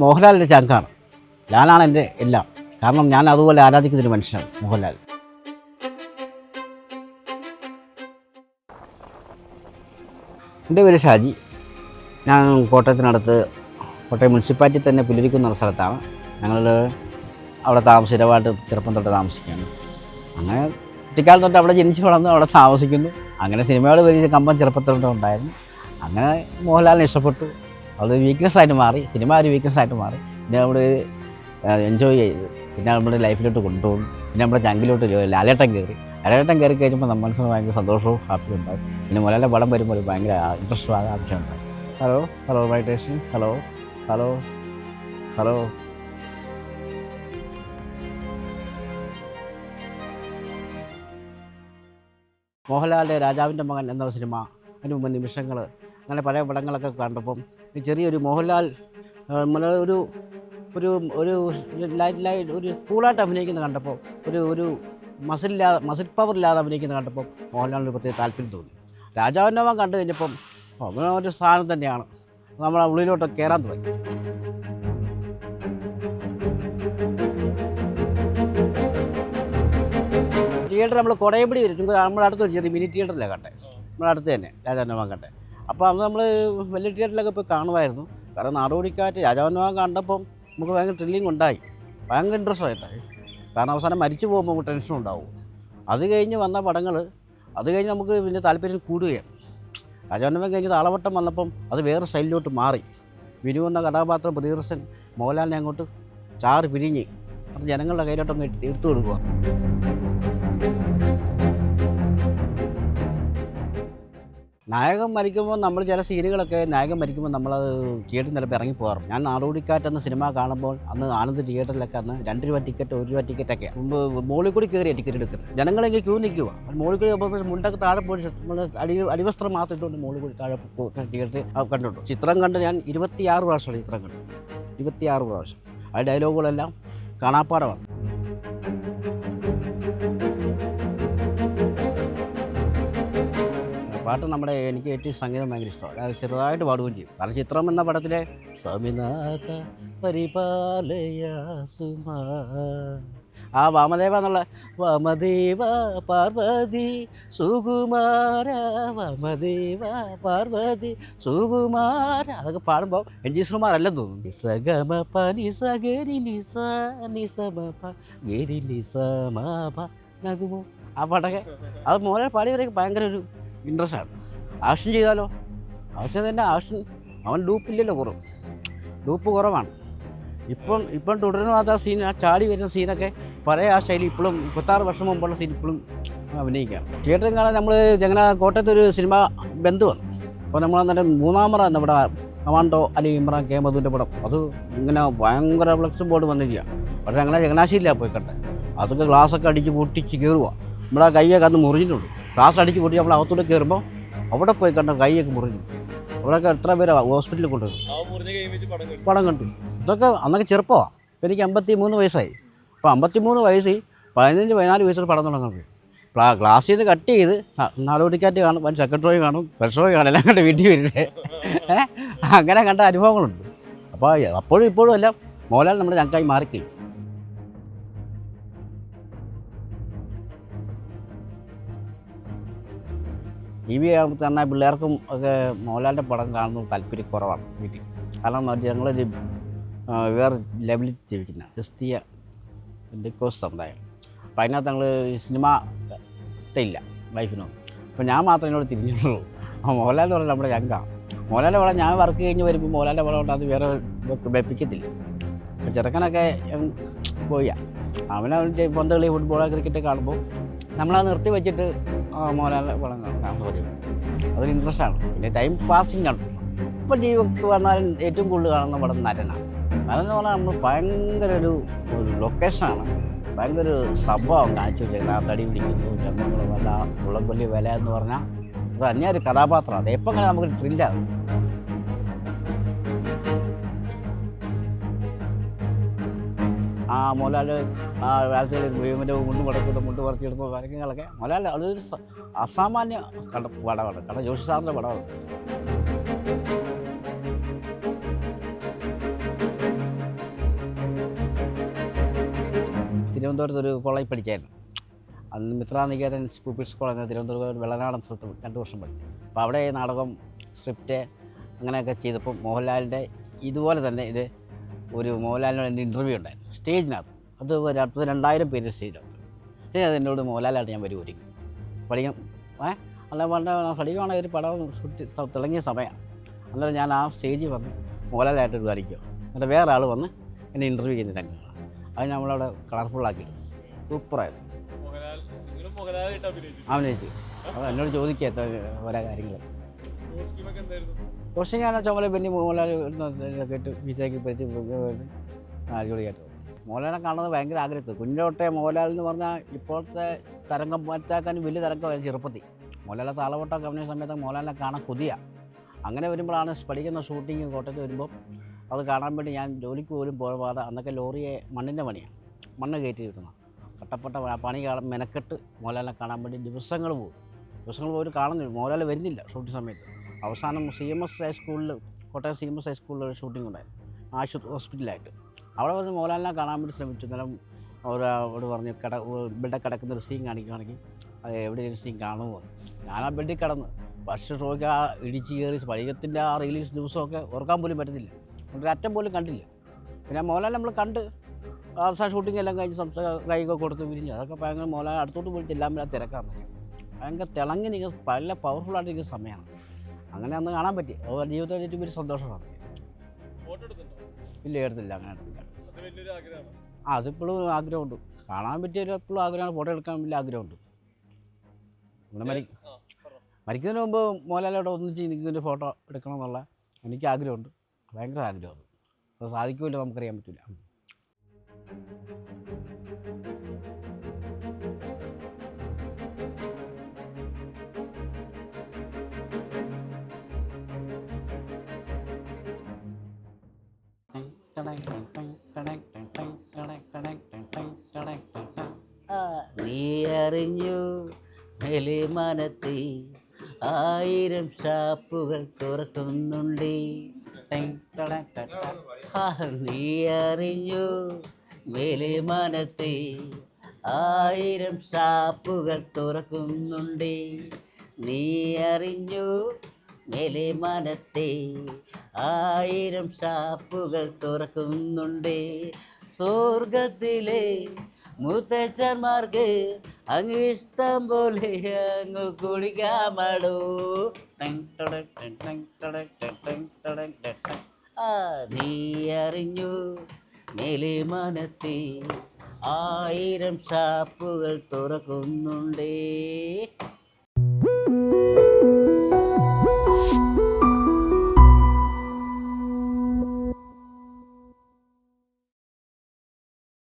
മോഹൻലാലിന്റെ ചങ്കാണ് ലാലാണ് എന്റെ എല്ലാം. കാരണം ഞാൻ അതുപോലെ ആരാധിക്കുന്നൊരു മനുഷ്യനാണ് മോഹൻലാൽ. എന്റെ പേര് ഷാജി. ഞാൻ കോട്ടയത്തിനടുത്ത് കോട്ടയം മുനിസിപ്പാലിറ്റി തന്നെ പുലരിക്കുന്ന സ്ഥലത്താണ്. ഞങ്ങൾ അവിടെ താമസ സ്ഥിരമായിട്ട് ചെറുപ്പം തൊട്ട് താമസിക്കുകയാണ് അങ്ങനെ കുട്ടിക്കാലം തൊട്ട് അവിടെ ജനിച്ച് വളർന്ന് അവിടെ താമസിക്കുന്നു. അങ്ങനെ സിനിമയോട് വലിയ കമ്പം ചെറുപ്പത്തിൽ ഉണ്ടായിരുന്നു. അങ്ങനെ മോഹൻലാലിനെ ഇഷ്ടപ്പെട്ടു. അത് വീക്ക്നെസ് ആയിട്ട് മാറി. സിനിമ ഒരു വീക്ക്നെസ് ആയിട്ട് മാറി. പിന്നെ നമ്മൾ എൻജോയ് ചെയ്ത്. പിന്നെ നമ്മുടെ ലൈഫിലോട്ട് കൊണ്ടുപോകും. പിന്നെ നമ്മുടെ ചങ്കിലോട്ട് ലാലേട്ടം ലാലേട്ടൻ കയറി ലാലേട്ടൻ കയറി കഴിയുമ്പോൾ നമ്മൾ മനസ്സിന് ഭയങ്കര സന്തോഷവും ഹാപ്പിയും ഉണ്ടായി പിന്നെ മുലയുടെ പടം വരുമ്പോൾ ഭയങ്കര ഇൻട്രസ്റ്റും ആകാൻ ആവശ്യമുണ്ടായി ഹലോ ഹലോ വൈറ്റേഷൻ ഹലോ ഹലോ ഹലോ മോഹൻലാലിന്റെ രാജാവിന്റെ മകൻ എന്ന സിനിമ അതിന് മുമ്പ് നിമിഷങ്ങൾ അങ്ങനെ പല പടങ്ങളൊക്കെ കണ്ടപ്പം ചെറിയൊരു മോഹൻലാൽ മല ഒരു ഒരു ഒരു ലൈറ്റ് ലൈറ്റ് ഒരു കൂളായിട്ട് അഭിനയിക്കുന്ന കണ്ടപ്പോൾ ഒരു ഒരു മസിലില്ലാതെ മസിൽ പവർ ഇല്ലാതെ അഭിനയിക്കുന്ന കണ്ടപ്പോൾ മോഹൻലാലിന് പ്രത്യേക താല്പര്യം തോന്നി. രാജാവിന്റെ മകൻ കണ്ടു കഴിഞ്ഞപ്പം അവൻ ഒരു സ്ഥാനം തന്നെയാണ്. നമ്മളെ ഉള്ളിലോട്ട് കയറാൻ തുടങ്ങി. തിയേറ്റർ നമ്മൾ കൊടയപ്പടി വരും. നമ്മുടെ അടുത്തൊരു ചെറിയ മിനി തിയേറ്ററിലാണ് കണ്ടേ നമ്മുടെ അടുത്ത് തന്നെ രാജാവിന്റെ മകൻ കണ്ടേ അപ്പോൾ അന്ന് നമ്മൾ വലിയ തിയേറ്ററിലൊക്കെ പോയി കാണുമായിരുന്നു. കാരണം നാടോടിക്കാറ്റ് മകൻ കണ്ടപ്പം നമുക്ക് ഭയങ്കര ത്രില്ലിങ് ഉണ്ടായി. ഭയങ്കര ഇൻട്രസ്റ്റ് ആയിട്ടായി. കാരണം അവസാനം മരിച്ചു പോകുമ്പോൾ നമുക്ക് ടെൻഷൻ ഉണ്ടാവും. അത് കഴിഞ്ഞ് വന്ന പടങ്ങൾ അത് കഴിഞ്ഞ് നമുക്ക് പിന്നെ താല്പര്യം കൂടുകയാണ്. മകൻ കഴിഞ്ഞ് താളവട്ടം വന്നപ്പം അത് വേറെ സ്റ്റൈലിലോട്ട് മാറി. വിനു എന്ന കഥാപാത്രം പ്രിയദർശൻ മോഹൻലാലിനെ അങ്ങോട്ട് ചാറ് പിരിഞ്ഞ്. അത് ജനങ്ങളുടെ കയ്യിലോട്ടൊന്ന് എടുത്തു കൊടുക്കുക. നായകൻ മരിക്കുമ്പോൾ നമ്മൾ ചില സീനുകളൊക്കെ നായകൻ മരിക്കുമ്പോൾ നമ്മളത് തിയേറ്ററിൽ ചിലപ്പോൾ ഇറങ്ങി പോകാറുണ്ട് ഞാൻ നാടോടിക്കാറ്റ് എന്ന സിനിമ കാണുമ്പോൾ അന്ന് ആനന്ദ് തിയേറ്ററിലൊക്കെ അന്ന് രണ്ട് രൂപ ടിക്കറ്റ് ഒരു രൂപ ടിക്കറ്റൊക്കെ മുകളിൽ കൂടി കയറിയ ടിക്കറ്റ് എടുക്കുന്നത് ജനങ്ങളെങ്കിൽ ക്യൂ നിൽക്കുക മോളിൽ കൂടി മുണ്ടൊക്കെ താഴെ പോയി നമ്മൾ അടി അടിവസ്ത്രം മാത്രം ഇട്ടുകൊണ്ട് മുകളിൽ കൂടി താഴെ ടിക്കറ്റ് കണ്ടിട്ടുണ്ട്. ചിത്രം കണ്ട് ഞാൻ ഇരുപത്തിയാറ് പ്രാവശ്യമാണ് ചിത്രം കണ്ടു ഇരുപത്തിയാറ് പ്രാവശ്യം. ആ ഡയലോഗുകളെല്ലാം കാണാപ്പാടമാണ് പാട്ട് നമ്മുടെ എനിക്ക് ഏറ്റവും സംഗീതം ഭയങ്കര ഇഷ്ടമാണ്. അത് ചെറുതായിട്ട് പാടുകയും ചെയ്യും. കാരണം ചിത്രം എന്ന പടത്തിലെ സ്വാമിനാഥ പരിപാലയ ആ വാമദേവ എന്നുള്ള വാമദേവ പാർവതി സുകുമാര വാമദേവ പാർവതി സുകുമാര. അതൊക്കെ പാടുമ്പോൾ എൻ ജി ശ്രീകുമാർ അല്ലെന്ന് തോന്നുന്നു. സഗമ പനി സഗരി നിസ നിസമ ഗരി നിസ മ പ നകുമോ ആ പാട്ടൊക്കെ അത് മോനെ പാടിയവരൊക്കെ ഭയങ്കര ഒരു ഇൻട്രസ്റ്റ് ആണ്. ആക്ഷൻ ചെയ്താലോ? ആക്ഷൻ തന്നെ ആക്ഷൻ അവൻ ലൂപ്പില്ലല്ലോ കുറവ്. ലൂപ്പ് കുറവാണ്. ഇപ്പം ഇപ്പം തുടരുന്ന ആ സീൻ ആ ചാടി വരുന്ന സീനൊക്കെ പഴയ ആ ശൈലി ഇപ്പോഴും മുപ്പത്താറ് വർഷം മുമ്പുള്ള സീൻ ഇപ്പോഴും അഭിനയിക്കാം തിയേറ്ററിൽ കാണാൻ നമ്മൾ ഞങ്ങനെ കോട്ടയത്ത് ഒരു സിനിമ ബന്ധു വന്നു. അപ്പോൾ നമ്മൾ അന്നേരം മൂന്നാമറ നമ്മുടെ കമാൻഡോ അലി ഇമ്രാൻ കെ മധുവിന്റെ പടം. അത് ഇങ്ങനെ ഭയങ്കര ഫ്ലക്സ് ബോർഡ് വന്നിരിക്കുക പക്ഷേ അങ്ങനെ ചങ്ങനാശ്ശേരിയിലാണ് പോയി അതൊക്കെ ഗ്ലാസ്സൊക്കെ അടിച്ച് പൊട്ടിച്ച് കയറുക നമ്മുടെ കൈയൊക്കെ അന്ന് മുറിഞ്ഞിട്ടുണ്ട്. ഗ്ലാസ് അടിച്ച് പൊട്ടി നമ്മൾ അകത്തോട്ട് കയറുമ്പോൾ അവിടെ പോയി കണ്ട കൈയൊക്കെ മുറിഞ്ഞു. അവിടെയൊക്കെ എത്ര പേര് ഹോസ്പിറ്റലിൽ കൊണ്ടുവരും പടം കണ്ടു. ഇതൊക്കെ അന്നൊക്കെ ചെറുപ്പമാണ് ഇപ്പം എനിക്ക് അമ്പത്തി മൂന്ന് വയസ്സായി. അപ്പോൾ അമ്പത്തി മൂന്ന് വയസ്സിൽ പതിനഞ്ച് പതിനാല് വയസ്സിൽ പടം തുടങ്ങാൻ പോയി. പ്ലാ ഗ്ലാസ്സിൽ നിന്ന് കട്ട് ചെയ്ത് നാടോടിക്കാറ്റ് കാണും വൻ ഷോയും കാണും ഷോയും കാണും എല്ലാം കണ്ട് വീട്ടിൽ വരുന്നത് അങ്ങനെ കണ്ട അനുഭവങ്ങളുണ്ട്. അപ്പോൾ അപ്പോഴും ഇപ്പോഴും എല്ലാം മോഹൻലാൽ നമ്മുടെ ഞങ്ങൾക്കായി മാറിക്കഴിയും ടി വി തന്നെ പിള്ളേർക്കും ഒക്കെ മോഹൻലാലിന്റെ പടം കാണുന്നത് താല്പര്യം കുറവാണ് വീട്ടിൽ. കാരണം ഞങ്ങളൊരു വേറെ ലെവലിൽ ജീവിക്കുന്ന ക്രിസ്തീയ ഡിക്കോസ് സമുദായം അപ്പം അതിനകത്ത് ഞങ്ങൾ സിനിമ ഇല്ല വൈഫിനോ അപ്പം ഞാൻ മാത്രമേ എന്നോട് തിരിഞ്ഞുള്ളൂ. ആ മോഹൻലാൽ എന്ന് പറഞ്ഞാൽ നമ്മുടെ ഞങ്കാണ് മോഹൻലാലിന്റെ പടം ഞാൻ വർക്ക് കഴിഞ്ഞ് വരുമ്പോൾ മോഹൻലാലിന്റെ പടം കൊണ്ട് അത് വേറെ വെപ്പിക്കത്തില്ല. അപ്പം ചെറുക്കനൊക്കെ പോയാ അവനവന്റെ പന്തകളി ഫുട്ബോൾ ക്രിക്കറ്റ് കാണുമ്പോൾ നമ്മളത് നിർത്തി വെച്ചിട്ട് ആ വളങ്ങാം കാണാൻ അതൊരു ഇൻട്രസ്റ്റ് ആണ്. പിന്നെ ടൈം പാസിംഗ് ആണ്. ഇപ്പം ജീവിതത്തിൽ വന്നാലും ഏറ്റവും കൂടുതൽ കാണുന്ന പടം നരനാണ് നരൻ എന്ന് പറഞ്ഞാൽ നമ്മൾ ഭയങ്കര ഒരു ലൊക്കേഷനാണ് ഭയങ്കര ഒരു സംഭവം കാണിച്ചു വെച്ചേക്കുന്നത് ആ തടി പിടിക്കുന്നു ജന്മങ്ങൾ മുളം ഉള്ളംകൊല്ലി വില എന്ന് പറഞ്ഞാൽ അത് തന്നെ ഒരു കഥാപാത്രമാണ്. അത് എപ്പം നമുക്ക് ത്രില്ലാണ് ആ മോലാൽ വാഴത്തിൽ വീമിന്റെ മുണ്ട് മുടക്കുന്നു മുണ്ട് പറിച്ചെടുത്തോ കാര്യങ്ങളൊക്കെ. മോലാൽ അതൊരു അസാമാന്യ കട പടമാണ് കട ജോഷി സാറിന്റെ പടമാണ് തിരുവനന്തപുരത്ത് ഒരു കോളേജ് പഠിക്കായിരുന്നു. അന്ന് മിത്രാനികേതൻ പീപ്പിൾസ് കോളേജ് തിരുവനന്തപുരം വെള്ളനാടൻ സ്ഥലത്ത് രണ്ട് വർഷം പഠിച്ചു. അപ്പോൾ അവിടെ നാടകം സ്ക്രിപ്റ്റ് അങ്ങനെയൊക്കെ ചെയ്തപ്പോൾ മോഹൻലാലിന്റെ ഇതുപോലെ തന്നെ ഇത് ഒരു മോഹൻലാലിനോട് എന്റെ ഇന്റർവ്യൂ ഉണ്ടായിരുന്നു. സ്റ്റേജിനകത്ത്. അത് ഒരു അടുത്ത രണ്ടായിരം പേര് സ്റ്റേജിനകത്ത്. ഇനി അത് എന്നോട് മോഹൻലാലായിട്ട് ഞാൻ വരും ഒരുങ്ങി പഠിക്കാം ഏ അല്ല പണ്ട് പഠിക്കുവാണെങ്കിൽ ഒരു പടം ഷൂട്ട് തിളങ്ങിയ സമയമാണ്. അന്നേരം ഞാൻ ആ സ്റ്റേജിൽ വന്ന് മോഹൻലാലായിട്ട് ഒരു കളിക്കും എന്നിട്ട് വേറെ ആൾ വന്ന് എന്നെ ഇന്റർവ്യൂ ചെയ്യുന്ന രംഗങ്ങൾ അത് നമ്മളവിടെ കളർഫുള്ളാക്കിയിട്ട് സൂപ്പറായിരുന്നു. അഭിനയിച്ചു. അപ്പോൾ എന്നോട് ചോദിക്കാത്ത ഓരോ കാര്യങ്ങൾ പക്ഷേ ഞാൻ ആ ചുമല പിന്നെ മോഹൻലാൽ കേട്ട് വിജയ്ക്ക് പറ്റി അടിപൊളിയായിട്ട് മോഹൻലാലിനെ കാണുന്നത് ഭയങ്കര ആഗ്രഹത്തിൽ. കുഞ്ഞോട്ടെ മോഹൻലാൽ എന്ന് പറഞ്ഞാൽ ഇപ്പോഴത്തെ തരംഗം മാറ്റാക്കാൻ വലിയ തരംഗമായിരുന്നു ചെറുപ്പത്തിൽ. മോഹൻലാലെ താളവട്ടം കമ്പനി സമയത്ത് മോഹൻലാലിനെ കാണാൻ കൊതിയ. അങ്ങനെ വരുമ്പോഴാണ് പഠിക്കുന്ന ഷൂട്ടിങ് കോട്ടയത്ത് വരുമ്പോൾ അത് കാണാൻ വേണ്ടി ഞാൻ ജോലിക്ക് പോലും പോകാതെ അന്നൊക്കെ ലോറിയെ മണ്ണിന്റെ പണിയാണ് മണ്ണ് കയറ്റി കിട്ടണം കട്ടപ്പെട്ട പണി മെനക്കെട്ട് മോഹൻലാലിനെ കാണാൻ വേണ്ടി ദിവസങ്ങൾ പോകും. ദിവസങ്ങൾ പോലും കാണുന്നില്ല. മോഹൻലാൽ വരുന്നില്ല ഷൂട്ടിംഗ് സമയത്ത്. അവസാനം സി എം എസ് ഹൈസ്കൂളിൽ കോട്ടയം സി എം എസ് ഹൈസ്കൂളിൽ ഒരു ഷൂട്ടിംഗ് ഉണ്ടായിരുന്നു ആശുപത്രി ഹോസ്പിറ്റലായിട്ട് അവിടെ വന്ന് മോഹൻലാലിനെ കാണാൻ വേണ്ടി ശ്രമിച്ചു. അന്നേരം അവരോട് പറഞ്ഞ് കിട ബെഡ് കിടക്കുന്ന ഒരു സീൻ കാണിക്കുകയാണെങ്കിൽ അത് എവിടെയെങ്കിലും സീൻ കാണുമോ? ഞാൻ ആ ബെഡിൽ കിടന്ന് ഫസ്റ്റ് ഷോയ്ക്ക് ആ ഇടിച്ച് കയറി പഴയത്തിന്റെ ആ റിലീസ് ദിവസമൊക്കെ ഓർക്കാൻ പോലും പറ്റത്തില്ല. ഒരു അറ്റം പോലും കണ്ടില്ല. പിന്നെ മോഹൻലാൽ നമ്മൾ കണ്ട് അവസാന ഷൂട്ടിംഗ് എല്ലാം കഴിഞ്ഞ് സംസാര കൈകൊക്കെ കൊടുത്ത് പിരിഞ്ഞു അതൊക്കെ ഭയങ്കര മോഹൻലാൽ അടുത്തോട്ട് പോയിട്ട് എല്ലാം തിരക്കാൻ പറ്റും ഭയങ്കര തിളങ്ങി നിൽക്കുന്ന പല പവർഫുള്ളായിട്ട് നിൽക്കുന്ന സമയമാണ്. അങ്ങനെ അന്ന് കാണാൻ പറ്റി. അത് ജീവിതത്തിൽ ഏറ്റവും വലിയ സന്തോഷമാണ് ഇല്ല എടുത്തില്ല അങ്ങനെ എടുത്തില്ല. ആ അതിപ്പോഴും ആഗ്രഹമുണ്ട്. കാണാൻ പറ്റിയ എപ്പോഴും ആഗ്രഹമാണ്. ഫോട്ടോ എടുക്കാൻ വലിയ ആഗ്രഹമുണ്ട്. നമ്മുടെ മരി മരിക്കുന്നതിന് മുമ്പ് മോഹൻലാലോട് ഒന്നിച്ച് നിൽക്കുന്നൊരു ഫോട്ടോ എടുക്കണം എന്നുള്ള എനിക്ക് ആഗ്രഹമുണ്ട്. ഭയങ്കര ആഗ്രഹമാണ്. അത് സാധിക്കുമല്ലോ നമുക്കറിയാൻ പറ്റില്ല നീ അറിഞ്ഞു മെലിമനത്തി ആയിരം ഷാപ്പുകൾ തുറക്കുന്നുണ്ട്. നീയറിഞ്ഞു അറിഞ്ഞു ആയിരം ഷാപ്പുകൾ തുറക്കുന്നുണ്ട്. നീ അറിഞ്ഞു മെലിമനത്തെ ആയിരം ഷാപ്പുകൾ തുറക്കുന്നുണ്ട്. സ്വർഗത്തിലെ മുത്തച്ഛന്മാർക്ക് അങ്ങ് ഇഷ്ടം പോലെ അങ്ങ് കുളിക്കാമടോ. ആ നീ അറിഞ്ഞു. മെലിമനത്തി ആയിരം ഷാപ്പുകൾ തുറക്കുന്നുണ്ടേ.